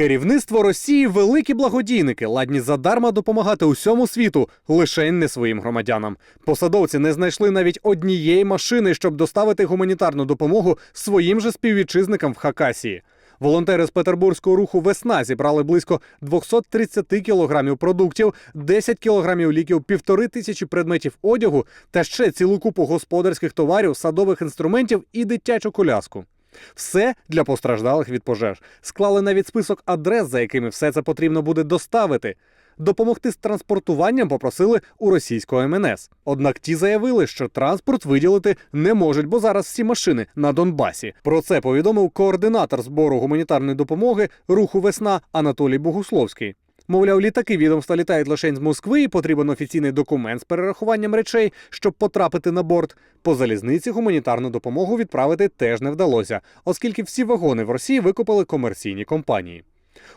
Керівництво Росії великі благодійники, ладні задарма допомагати усьому світу, лише не своїм громадянам. Посадовці не знайшли навіть однієї машини, щоб доставити гуманітарну допомогу своїм же співвітчизникам в Хакасії. Волонтери з петербурзького руху Весна зібрали близько 230 кілограмів продуктів, 10 кілограмів ліків, півтори тисячі предметів одягу та ще цілу купу господарських товарів, садових інструментів і дитячу коляску. Все для постраждалих від пожеж. Склали навіть список адрес, за якими все це потрібно буде доставити. Допомогти з транспортуванням попросили у російського МНС. Однак ті заявили, що транспорт виділити не можуть, бо зараз всі машини на Донбасі. Про це повідомив координатор збору гуманітарної допомоги руху Весна Анатолій Богусловський. Мовляв, літаки відомства літають лише з Москви, і потрібен офіційний документ з перерахуванням речей, щоб потрапити на борт. По залізниці гуманітарну допомогу відправити теж не вдалося, оскільки всі вагони в Росії викупили комерційні компанії.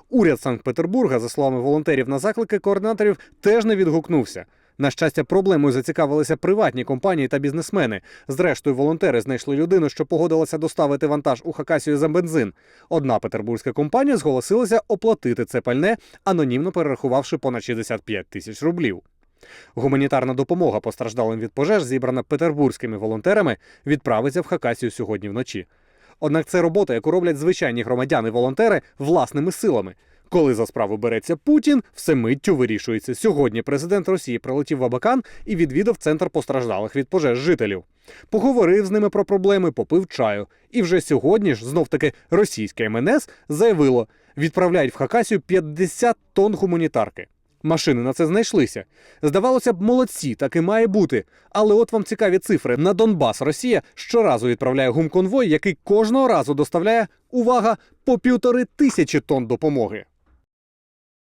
Уряд Санкт-Петербурга, за словами волонтерів на заклики координаторів, теж не відгукнувся. На щастя, проблемою зацікавилися приватні компанії та бізнесмени. Зрештою, волонтери знайшли людину, що погодилася доставити вантаж у Хакасію за бензин. Одна петербурзька компанія зголосилася оплатити це пальне, анонімно перерахувавши понад 65 тисяч рублів. Гуманітарна допомога постраждалим від пожеж, зібрана петербурзькими волонтерами, відправиться в Хакасію сьогодні вночі. Однак це робота, яку роблять звичайні громадяни-волонтери власними силами. Коли за справу береться Путін, все миттю вирішується. Сьогодні президент Росії прилетів в Абакан і відвідав центр постраждалих від пожеж жителів. Поговорив з ними про проблеми, попив чаю. І вже сьогодні ж знов таки російське МНС заявило, відправляють в Хакасію 50 тонн гуманітарки. Машини на це знайшлися. Здавалося б, молодці, так і має бути. Але от вам цікаві цифри. На Донбас Росія щоразу відправляє гумконвой, який кожного разу доставляє увага по півтори тисячі тонн допомоги.